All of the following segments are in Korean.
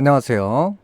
안녕하세요.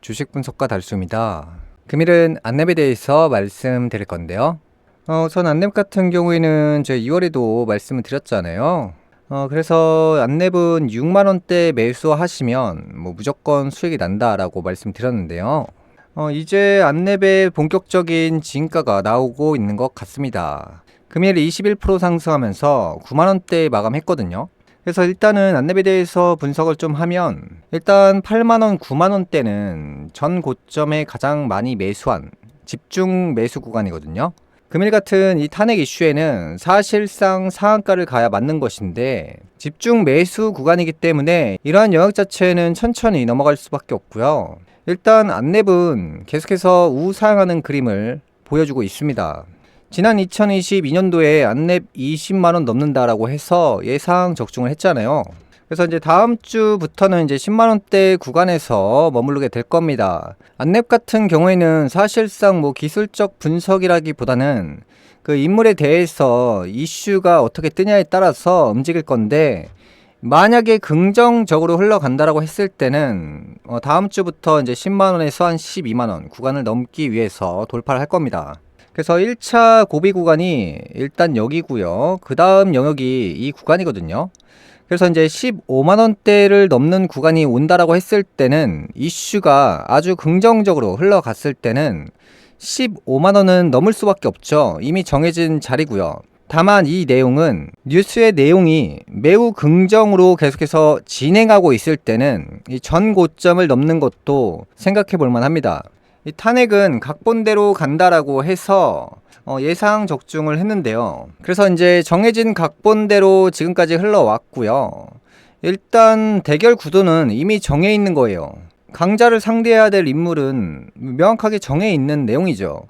주식 분석가 달수입니다. 금일은 안랩에 대해서 말씀드릴 건데요. 어, 전 안랩 같은 경우에는 제 2월에도 말씀을 드렸잖아요. 어, 그래서 안랩은 6만원대 매수하시면 뭐 무조건 수익이 난다라고 말씀드렸는데요. 어, 이제 안랩의 본격적인 진가가 나오고 있는 것 같습니다. 금일 21% 상승하면서 9만원대에 마감했거든요. 그래서 일단은 안랩에 대해서 분석을 좀 하면 일단 8만원, 9만원대는 전 고점에 가장 많이 매수한 집중 매수 구간이거든요. 금일 같은 이 탄핵 이슈에는 사실상 상한가를 가야 맞는 것인데 집중 매수 구간이기 때문에 이러한 영역 자체는 천천히 넘어갈 수밖에 없고요. 일단 안랩은 계속해서 우상하는 그림을 보여주고 있습니다. 지난 2022년도에 안랩 20만 원 넘는다라고 해서 예상 적중을 했잖아요. 그래서 이제 다음 주부터는 이제 10만 원대 구간에서 머무르게 될 겁니다. 안랩 같은 경우에는 사실상 뭐 기술적 분석이라기보다는 그 인물에 대해서 이슈가 어떻게 뜨냐에 따라서 움직일 건데 만약에 긍정적으로 흘러간다라고 했을 때는 어 다음 주부터 이제 10만 원에서 한 12만 원 구간을 넘기 위해서 돌파를 할 겁니다. 그래서 1차 고비 구간이 일단 여기고요. 그 다음 영역이 이 구간이거든요. 그래서 이제 15만 원대를 넘는 구간이 온다라고 했을 때는 이슈가 아주 긍정적으로 흘러갔을 때는 15만 원은 넘을 수밖에 없죠. 이미 정해진 자리고요. 다만 이 내용은 뉴스의 내용이 매우 긍정으로 계속해서 진행하고 있을 때는 이 전 고점을 넘는 것도 생각해 볼 만합니다. 이 탄핵은 각본대로 간다라고 해서 어, 예상 적중을 했는데요. 그래서 이제 정해진 각본대로 지금까지 흘러왔고요. 일단 대결 구도는 이미 정해 있는 거예요. 강자를 상대해야 될 인물은 명확하게 정해 있는 내용이죠.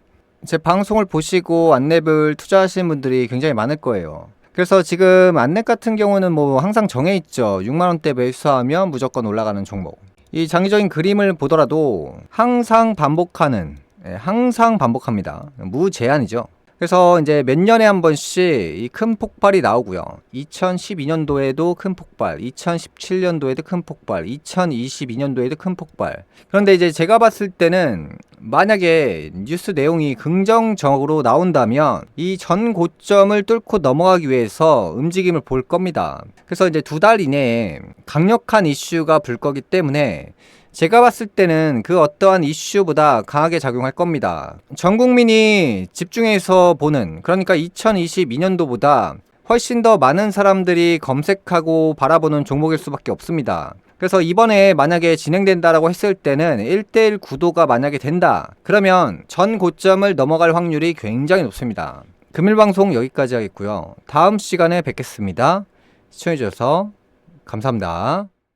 제 방송을 보시고 안랩을 투자하시는 분들이 굉장히 많을 거예요. 그래서 지금 안랩 같은 경우는 뭐 항상 정해 있죠. 6만 원대 매수하면 무조건 올라가는 종목. 이 장기적인 그림을 보더라도 항상 반복하는, 예, 항상 반복합니다. 무제한이죠. 그래서 이제 몇 년에 한 번씩 이 큰 폭발이 나오고요. 2012년도에도 큰 폭발, 2017년도에도 큰 폭발, 2022년도에도 큰 폭발. 그런데 이제 제가 봤을 때는 만약에 뉴스 내용이 긍정적으로 나온다면 이 전 고점을 뚫고 넘어가기 위해서 움직임을 볼 겁니다. 그래서 이제 두 달 이내에 강력한 이슈가 불 거기 때문에 제가 봤을 때는 그 어떠한 이슈보다 강하게 작용할 겁니다. 전 국민이 집중해서 보는, 그러니까 2022년도보다 훨씬 더 많은 사람들이 검색하고 바라보는 종목일 수밖에 없습니다. 그래서 이번에 만약에 진행된다라고 했을 때는 1대1 구도가 만약에 된다. 그러면 전 고점을 넘어갈 확률이 굉장히 높습니다. 금일 방송 여기까지 하겠고요. 다음 시간에 뵙겠습니다. 시청해주셔서 감사합니다.